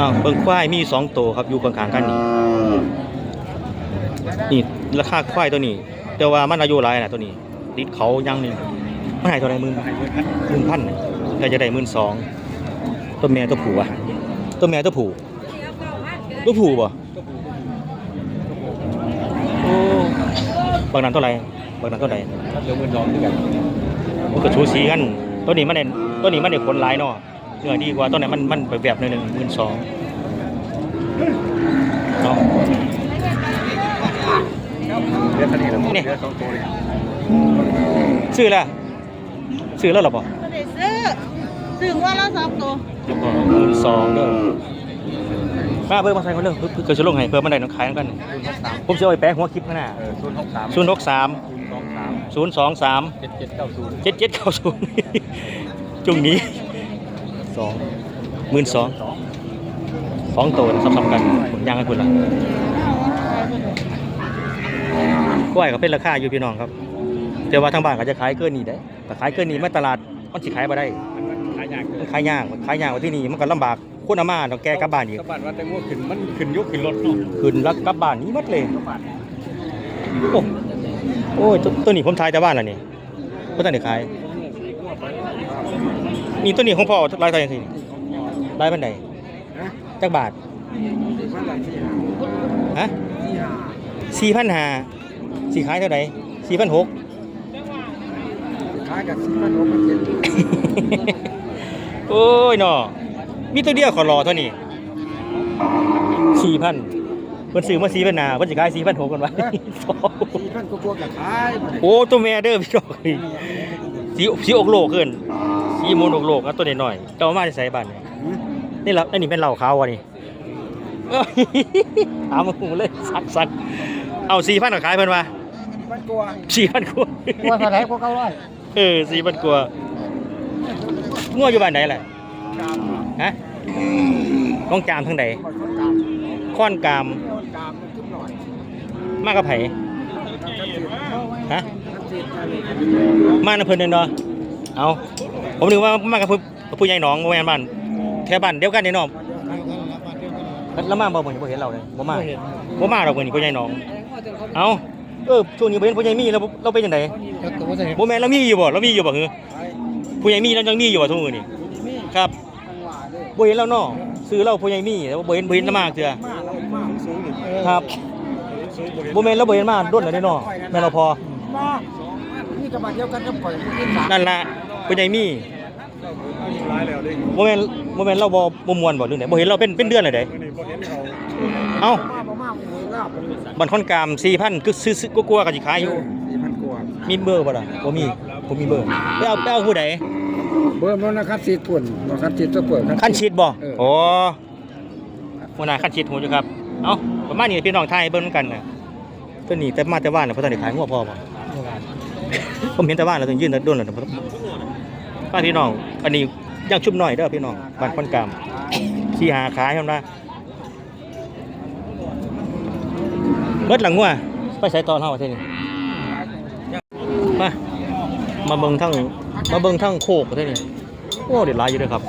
อ้าวเบิ่งควายมีสองตัวครับอยู่ข้างๆกันนี่นี่ราคาควายตัวนี้ แต่ว่ามันอายุหลายนะตัวนี้ติดเขาอยังหนึ่งมันใหายเท่าไหร่หมื่นหมื่นพันน่ะแต่จะได้หมื่นสองตัวแม่ตัวผู้อะตัวแม่ตัวผู้ตัวผู้บ่โอ้บางนั้นเท่าไหร่บางนั้นเท่าไหร่เหลือหมื่นสองด้วยกันมันก็ชูสีกันตัวนี้มันเด่นตัวนี้มันเด่นขนหลายเนาะ เนื้อดีกว่าตัวไหนนมันมันแบบแบบหนึ่งหมื่นสองเนาะเหลือเท่านี้แล้วนี่เหลือสองตัวเลยซื้อแล้วซื้อแล้วเหรอปะไม่ได้ซื้อซื้อว่าละสองตัวหมื่นสองเด้อมาเบอร์มาใส่เขาเด้อเพื่อเพื่อจะลงให้เพื่อมันได้น้องขายกันผมจะเอาไปแปะหัวคลิปข้างหน้าเออศูนย์หกสามศูนย์หกสามศูนย์สองสามศูนย์สองสามเจ็ดเจ็ดเก้าศูนย์เจ็ดเจ็ดเก้าศูนย์จุงนี้ สองหมื่นสองสองตัวซ้ำๆกันผมย่างให้คุณละกล้วยก็เป็นราคาอยู่พี่น้องครับ แต่ว่าทางบ้านก็จะขายเกินนี้ได้แต่ขายเกินนี้มาตลาดมันสิขายบ่ได้ขายยากมันขายยากมันขายยากกว่าที่นี่มันก็ลำบากคนอามาต้องแก้กลับบ้านอีกกระบาดว่าแต่งวขึ้นมันขึ้นยกขึ้นรถเนาะขึ้นแล้วกลับบ้านนี้หมัดเลยกระบาดโอ้โอ้ยตัวตัวนี้ผมทายแต่บ้านแล้วนี่ก็ตั้งแต่ขาย นี่ตัวนี้ของพ่อรายเท่าไหร่สิรายบันไดฮะจักบาทมันหลายที่ฮะที่หาสี่พันห้าสี่ขายเท่าไหร่สี่พันหกขายกับสี่พันหกพันเจ็ดโอ้ยเนาะมีตัวเดียวขอรอเท่านี้สี่พันเพิ่นซื้อมาสี่พันห้าเพิ่นสิขายสี่พันหกกันไว้สี่พันกว่าๆกับขายโอ้ตัวแม่เด้อพี่น้องสีสีอกโลกเกิน สีมูลอกโลกอะตัวน้อยๆเจ้ามาจะใส่บ้านเนี่ยนี่เราอันนี้เป็นเหล่าขาววะนี่เอ้ยถามมาหูเลยสักสักเอาสี่พันขายเพิ่นว่ามันกลัวสี่พันกว่ากลัวเท่าไหร่กว่าเก้าร้อยเออสี่พันกว่างัวอยู่บ้านไหนล่ะกามฮะน้องจามทางใดมันคนกามค้อนกามคนกามมันขึ้นหน่อยมากกับไผฮะมาน้ำเพิ่นเด้อเนาะเอา ผมนึกว่ามากับผู้ผู้ใหญ่หนองบ่แม่นบ้านแถวบ้านเดียวกันนี่เนาะแล้วมาบ่มื้อนี้บ่เห็นเราเลยบ่มาบ่มาดอกมื้อนี้ผู้ใหญ่หนอง เอาเออช่วงนี้บ่เห็นผู้ใหญ่มีแล้วเราเป็นจังได๋บ่แม่นเรามีอยู่บ่เรามีอยู่บ่คือผู้ใหญ่มีแล้วยังมีอยู่บ่ทุกมื้อนี้ครับบ่เห็นแล้วเนาะซื้อเราผู้ใหญ่มีแต่ว่าบ่เห็นบ่เห็นเรามาเทื่อมาเรามาสูงนี่ครับบ่แม่นเราบ่เห็นมาโดนแล้วเด้เนาะแม่นเราพอมานี่กระบาด เดียวกันกับข่อยที่สามนั่นล่ะผู้ใหญ่มีร้ายแล้วดิบ่แม่นบ่แม่นเราบ่บ่ม่วนบ่หรือไดบ่เห็นเราเป็นเป็นเดือนเลยเด้มื่อนี้บ่เห็นเขาเอ้ามาบ่มาหมู่ลาบเป็นบันค่อนกาม4,000คือซื้อกลัวๆก็สิขายอยู่สี่พันกว่ามีเบอร์บ่ล่ะบ่มีบ่มีเบอร์ไปเอาไปเอาผู้ใดเบอร์มันนะครับสีปุ่นบ่ครับสีตัวเปิดคันชิดบ่เออโอ้หัวหน้าคันชิดหูอยู่ครับเอ้าประมาณนี้พี่น้องไทยเบิ่งกันน่ะตัวนี้แต่มาแต่บ้านน่ะเพราะตอนนี้ขายงัวพอบ่ผมเห็นแต่บ้านแล้วต้องยืนโดนแล้วนะ ป้าพี่น้อง อันนี้ยังชุบหน่อยเด้อพี่น้องบ้านค่อนกามขี้หาขายเท่านั้เบิดหลังงัวไปใส่ตอนเฮาเท่านี้มามาเบิ่งทั้งมาเบิ่งทั้งโคกเท่านี้โอ้เด็ดลายอยู่เด้อครับ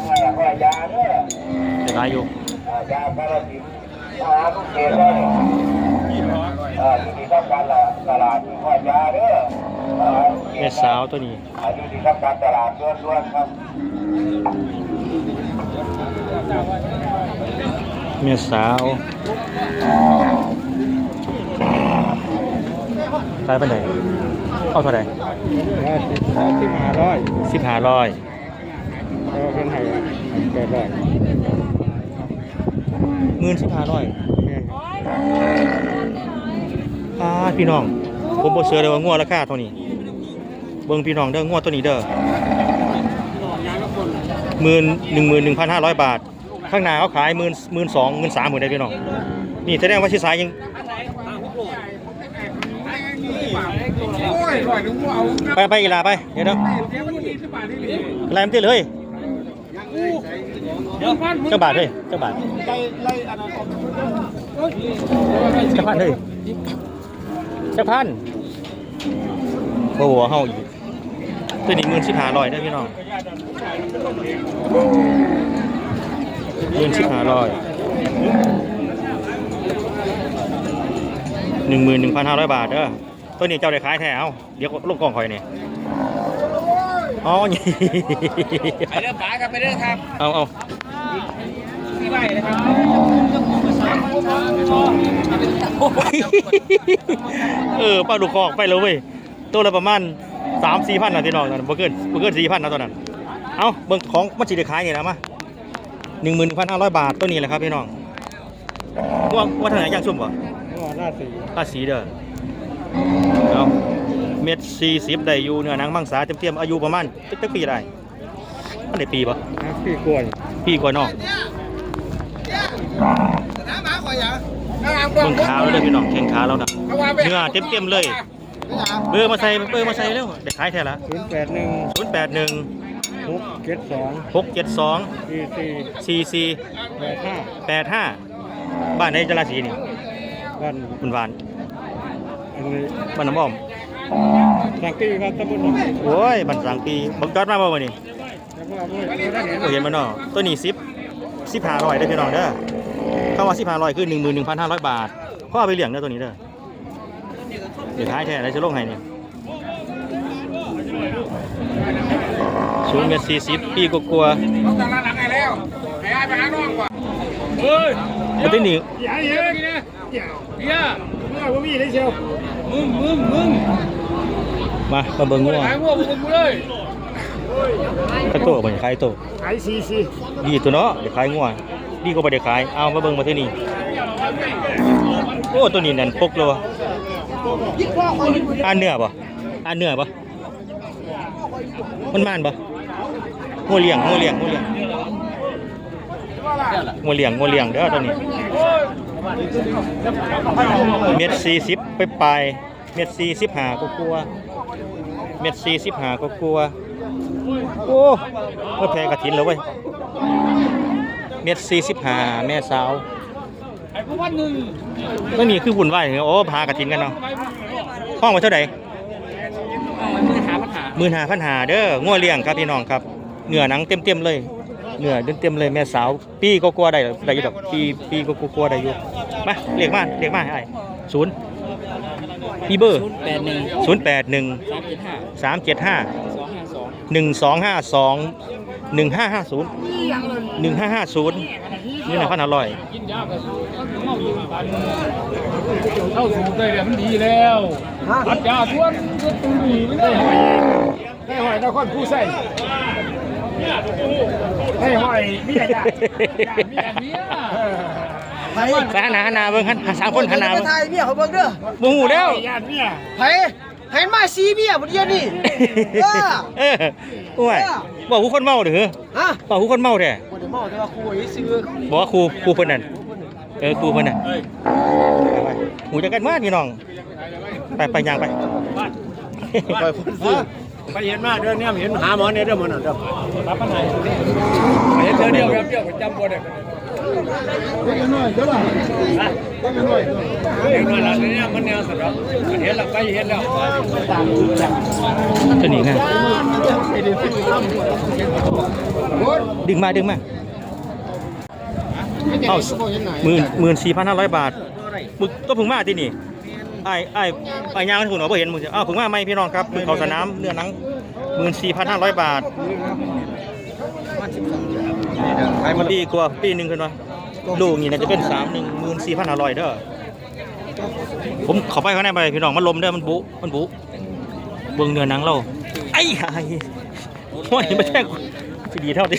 เด็ดลายอยู่ แม่สาวตัวนี้แม่สาวขายไปไหนเอาเท่าไหร่ที่มาร้อยสิบห้าร้อยเออเป็นไห้แปดร้อยหมื่นสิบห้าร้อยอ่าพี่น้อง ผมบ่เชื่อเลยว่างัวราคาเท่านี้ เบิ่งพี่น้องเด้องัวตัวนี้เด้อหมื่นหนึ่งหมื่นหนึ่งพันห้าร้อยบาท ข้างหน้าเขาขายหมื่นหมื่นสองหมื่นสามหมื่นได้พี่น้อง นี่แสดงว่าชิสายยังไปไปอีลาไป เดี๋ยวเด้อเดี๋ยววันนี้สิบบาทนี่ดิอะไรมันเตี้ยเลยเจ้าบาทเลยเจ้าบาทเจ้าพันเลย จ้าพันบ่หัวเฮาอีกตัวนี้หมื่นสิบห้าร้อยได้อพี่น้องหมื่นสิบห้าร้อยหนึ่งหมื่นหนึ่งพันห้าร้อยบาทเด้อตัวนี้เจ้าได้ขายแท้เอาเดี๋ยวลูกกล่องคอยนี่อ๋อนี่ไปเด้อป๋าครับไปเด้อครับ เอาเอาที่ไหวนะครับ เออป้าลูกคอกไปเลยเว้ยตัวละประมาณสามสี่พันนะที่น้องตอนนั้นบ่เกินบ่เกินสี่พันนะตอนนั้น เอาเบิ่งของมันสิได้ขายนี่นะมาหนึ่งหมื่นพันห้าร้อยบาทตัวนี้แหละครับพี่น้องว่าว่าทางไหนย่างซุ่มบ่ว่าหน้าสีภาษีเด้อเอาเม็ดสี่สิบได้อยู่เนื้อหนังมังสาเต็มๆอายุประมาณจักปีได้มันได้ปีปะพี่กวนปีกว่าเนาะ เบิ่งขาแล้วเด้อพี่น้องแข้งขาแล้วนะเนื้อเต็มๆเลย เบอร์มาใส่เบอร์มาใส่เร็วได้ขายแท้ละศูนย์แปดหนึ่งศูนย์แปดหนึ่งหกเจ็ดสองหกเจ็ดสองสี่สี่สี่สี่แปดห้าแปดห้าบ้านในจราศีนี่วันคุณหวานอันนี้บ้านน้ำอ้อมสังกีครับตำบลหนองโอ้ยบ้านสังปีบังจอดมาบ่วันนี้แล้วก็ไม่ได้เห็นโอ้เห็นมันเนาะตัวนี้สิบสิบห้าร้อยได้อพี่น้องเด้อ คำว่าสิบห้าร้อยคือหนึ่งหมื่นหนึ่งพันห้าร้อยบาทพ่อเอาไปเลี้ยงเด้อตัวนี้เด้อเดี๋ยวท้ายแท้อะไรจะลงให้เนี่ยสูงเมตรสี่สิบปีกกลัวต้องตลาดหลังไงแล้วไปหาไปหาน้องกว่าเฮ้ยๆมันตัวนี้อย่าเยอะนะอย่าอย่าเมื่อผมมีได้เชียวมึงมึงมึงมามาเบิ่งงัวหายงัวมึงกูเลยกระโตบ่ขายโตขายซีซีดีตัวเนาะเดี๋ยวขายงัว ดีก็บ่ได้ขาย เอามาเบิ่งมาที่นี่ โอ้ ตัวนี้นั่นปกเลยวะอ่านเนื้อบ่อ่านเนื้อบ่มันม่านบ่งัวเลี้ยงงัวเลี้ยงงัวเลี้ยงงัวเลี้ยงงัวเลี้ยงเด้อตัวนี้ เม็ดสี่สิบไปปลาย เม็ดสี่สิบห้าก็กลัว เม็ดสี่สิบห้าก็กลัว โอ้มาแพงกระถินแล้วเว้ย เม็ดสี่สิบห้าแม่สาวไอ้พวกวันหนึ่งไม่มีคือวุ่นวายโอ้พากระถินกันเนาะห้องไว้เท่าไหร่มือหาปัญหาหมื่นห้าพันหาเด้องัวเลี้ยงครับพี่น้องครับเนื้อหนังเต็มเต็มๆเลยเนื้อเต็มๆเลยแม่สาว ปีก็กลัวได้ได้อยู่ดอกปีปีก็กลัวได้อยู่มาเรียกมาเรียกมาไอ้ศูนย์พี่เบอร์แปดหนึ่งศูนย์แปดหนึ่งสามเจ็ดห้าสามเจ็ดห้าสองห้าสองหนึ่งสองห้าสอง หนึ่งห้าห้าศูนย์หนึ่งห้าห้าศูนย์นี่นะพันอร่อยกินยาไปเมาอยู่กันเข้าสู่ได้แล้วมันดีแล้วอัดยาทวนทวนตุ้ยไม่ได้หอยได้หอยนครผู้ใส่ได้หอยมีอะไรมีอะไรมีอะไผไปหันหน้าหันหน้าเบิ่งหันสามคนหันหน้าเบิ่งไทยเมียเขาเบิ่งเด้อบ่ฮู้แล้วญาติเนี่ยไผ เห็นมาซีเมียบ่เดียวนี่เออเออโอ้ยบอกผู้คนเมาเด้อฮะบอกผู้คนเมาแท้บ่ได้เมาแต่ว่าคุยซื้อบอกว่าครูครูเพิ่นนั่นเออครูเพิ่นน่ะไปๆหูจักกันมาพี่น้อง ไปไปย่างไปไปเห็นมาเดือนนี้เห็นหาหมอเนี่ยเดือนมันเดือนรับปัญหาเห็นเดือนเดียวครับเดียวจำบ่ได้ เล็กน้อยเท่าไหร่เล็กน้อยเล็กน้อยแล้วเนี่ยมันแนวสุดแล้วเห็นแล้วไปเห็นแล้วตัวนี้ไงดึงมาดึงมาเอาหมื่นหมื่นสี่พันห้าร้อยบาทมึงก็พึงมาที่นี่ไอ้ไอ้ไอ้ยางที่ผมบอกเห็นมึงอ้าวเพึ่งมาไหมพี่น้องครับมึงเขาสนามเนื้อหนังหมื่นสี่พันห้าร้อยบาท ปีกว่าปีหนึ่งขึ้นมาลูกนี่น่าจะเป็นสามหนึ่งหมื่นสี่พันห้าร้อยเด้อผมเขอไปข้างในไปพี่น้องมันลมเด้อมันบุมันบุเบิ่งเนื้อหนังเราไอ้ห่าโอ้ยไม่แท่งสิดีเท่าดิ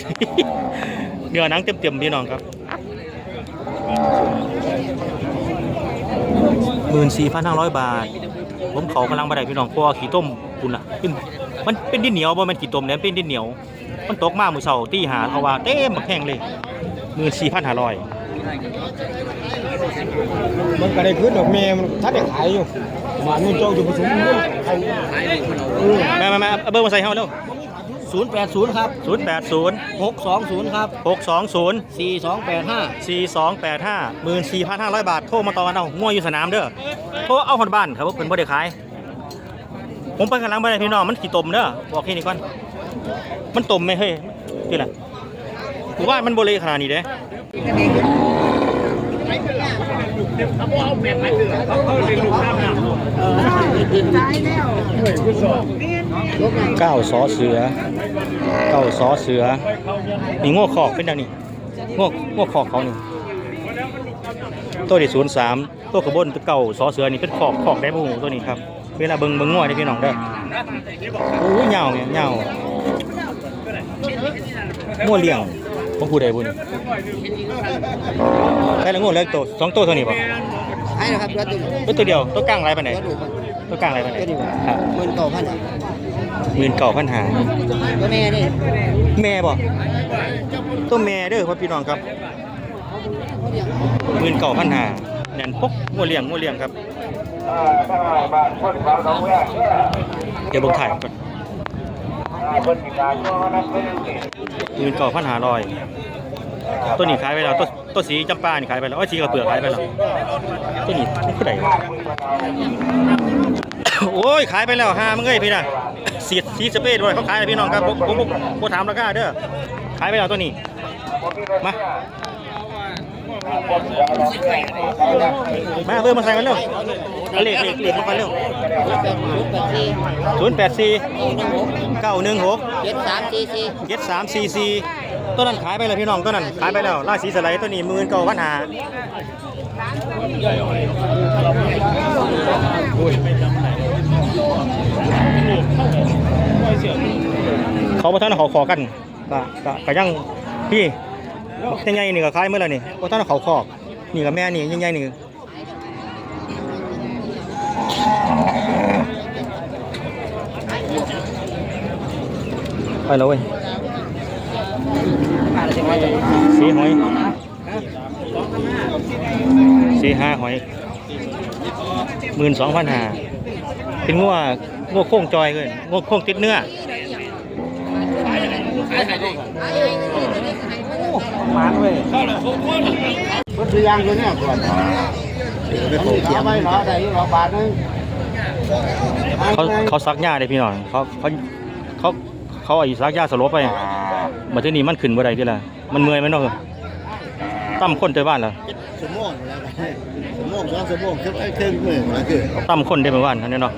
เนื้อหนังเต็มๆพี่น้องครับหมื่นสี่พันห้าร้อยบาท ผมเขากำลังมาได้พี่น้องเพราะว่าขี้ต้มคุณล่ะขึ้นมันเป็นดินเหนียวบ่แม่นขี้ต้มเนี่ยเป็นดินเหนียว มันตกมามือเสาตีหาเขาว่าเต็มบักแห้งเลยหมื่นสี่พันห้าร้อยมันก็ได้ขึ้นดอกเมย์มันถ้าได้ขายอยู่หมาเงินโจอยู่ผสมเงินขายมามามาเอาเบอร์มาใส่เฮาเร็วศูนย์แปดศูนย์ครับศูนย์แปดศูนย์หกสองศูนย์ครับหกสองศูนย์สี่สองแปดห้าสี่สองแปดห้าหมื่นสี่พันห้าร้อยบาท โทรมาต่อกันเอาง่วอยู่สนามเด้อ โทรเอาคนบ้านครับว่าเป็นบ่ได้ขาย ผมไปกำลังไปเลยพี่น้อง มันขี้ตมเด้อบอกแค่นี้ก่อน มันตมไหมเฮ้ยที่ละผมว่ามันโบเลขนาดนี้เด้เก้ายแล้วเฮ้ยคุณสอเก้าสอเสือเก้าสอเสือนี่โง่ขอกเป็นดังนี้ง่โง่ขอกเขานี่ตัวที่ศูนย์สามตัวกระบนตัวเก่าสอเสือนี่เป็นขอกขอกได้บูตัวนี้ครับเวลาเบิ่งเบิ่งง่วได้พี่น้องเด้อโอ้ยเหงาเนี่ยเหงา ง่วเลี้ยงของผู้ใดบุญได้แล้วง่วเล็กตัวสองตัวเท่านี้ป่ะใช่นะครับตัวดุเป็นตัวเดียวตัวกลางไรปานไหนตัวดุตัวกลางไรปานไหนครับหมื่นเก้าพันหมื่นเก่าพันหาตัวแม่นี่แม่บ่ตัวแม่เด้อพ่อพี่น้องครับหมื่นเก่าพันหาแน่นปกงัวเลี้ยงงัวเลี้ยงครับเดี๋ยวเบิ่งถ่ายก่อน หมื่นเก่าพันหาร้อยตัวนี้ขายไปแล้วตัวตัวสีจำปานี่ขายไปแล้วไอ้สีกระเปลือกขายไปแล้วตัวนี้นี่คือไหนโอ้ยขายไปแล้วห้ามึงเอ้ยพี่นะสีสีสเปรย์ด้วยเขาขายเลยพี่น้องครับผมผมผมผมถามราคาเด้อขายไปแล้วตัวนี้มา มาเบอร์มาใส่กันเร็วเอาเลขเลขเลขมากันเร็วศูนย์แปดสี่เก้าหนึ่งหกเจ็ดสามสี่สี่เจ็ดสามสี่สี่ตัวนั้นขายไปแล้วพี่น้องตัวนั้นขายไปแล้วราศีสไลด์ตัวนี้หมื่นเก้าพันหาเขาบ่ทันเขาขอกันก็ก็ก็ยังพี่ ยังไงนี่ก็ขายเมื่อไรนี่บ่ทันเขาขอกนี่กับแม่นี่ยังไงนี่ไปแล้วเว้ยสีหอยสีห้าหอยหมื่นสองพันห้าเป็นงัวงัวโค้งจอยเลยงัวโค้งติดเนื้อ รถยางตัวนี้ก่อนเอาไปเหรอได้หรอบาทนึงเขาเขาซักหญ้าเลยพี่น้องเขาเขาเขาเขาอายุซักหญ้าสลบไปมาที่นี่มันขึ้นบ่ได้ที่ละมันเมื่อยไหมเนาะตั้มคนเจอบ้านแล้วสมองแล้วสมองสองสมองคือเครื่องมือแล้วคือตั้มคนได้เมื่อวานอันนี้เนาะ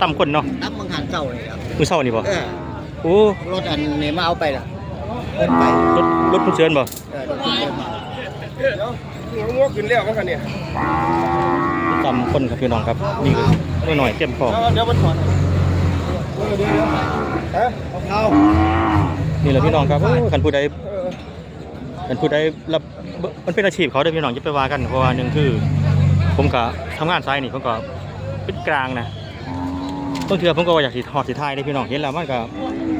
ตั้มคนเนาะน้ำมังหันเก่าเลยครับมือเช้านี่บ่เออโอ้รถอันนี้มาเอาไปละ เอินไปรถรถผู้เชิญบ่เออรถที่เดินมางัวขึ้นแล้วมั้งกันเนี่ยตั้มคนครับพี่น้องครับนี่คือหน่อยๆเต็มคอเดี๋ยวมันถอดฮะเอานี่แหละพี่น้องครับโอ้คันผู้ใดคันผู้ใดรับมันเป็นอาชีพเขาเด้อพี่น้องจะไปว่ากันเพราะว่าหนึ่งคือ ผมก็ทำงานไซนี่ผมก็เป็นกลางนะบางเทื่อผมก็ว่าอยากสิหอดสิทายได้พี่น้องเห็นแล้วมันก็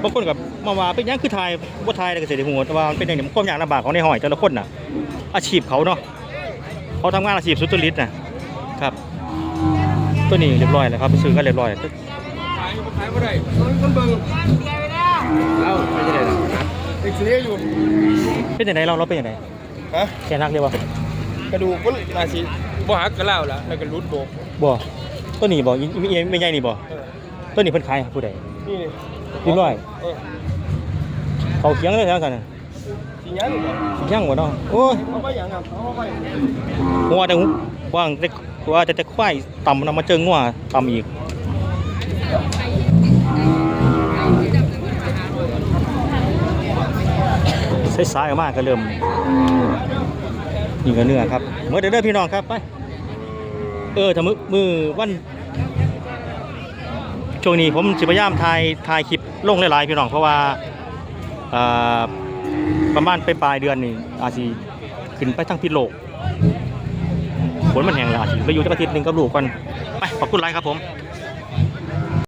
บางคนกับมาว่าเป็นหยังคือทายบ่ทายได้ก็สิได้ฮู้แต่ว่ามันเป็นอย่างนี้มันความยากลำบากของในหอยแต่ละคนน่ะ อาชีพเขาเนาะเขาทำงานอาชีพสุจริตนะครับ ตัวนี้เรียบร้อยแล้วครับไปซื้อกันเรียบร้อยขายขายไม่ได้มันเบิ่งเอาไม่ใช่เลยเอ็กซเรย์อยู่เป็นยังไงเราเราเป็นยังไงฮะแค่นักเดียวบ่กระดูกมันน่าสิบ่หักกระเล่าละแล้วก็รุดโบกบ่ตัวนี้บ่อีอีอีไม่ใหญ่นี่บ่เออตัวนี้เพิ่นขายให้ผู้ใดนี่ เรียบร้อยเออเขาเคียงเลยแล้วกันน่ะสิยังบ่สิยังบ่เนาะโอ้ยเอาไปยังครับเอาไปงัวแต่ว่างแต่ว่าแต่แต่ควายต่ำนำมาเจองัวต่ำอีกสายๆออกมาก็เริ่มนี่ก็เนื้อครับเมื่อเด้อเด้อพี่น้องครับไป เออถ้ามือมือวัน ช่วงนี้ผมสิพยายามถ่ายถ่ายคลิปลงหลายๆพี่น้องเพราะว่าประมาณไปปลายเดือนนี่อาจจะขึ้นไปทั้งพิโลกฝนมันแห้งแล้วอาจจะไปอยู่จักอาทิตย์หนึ่งกับลูกกันไปขอบคุณไลค์ครับผม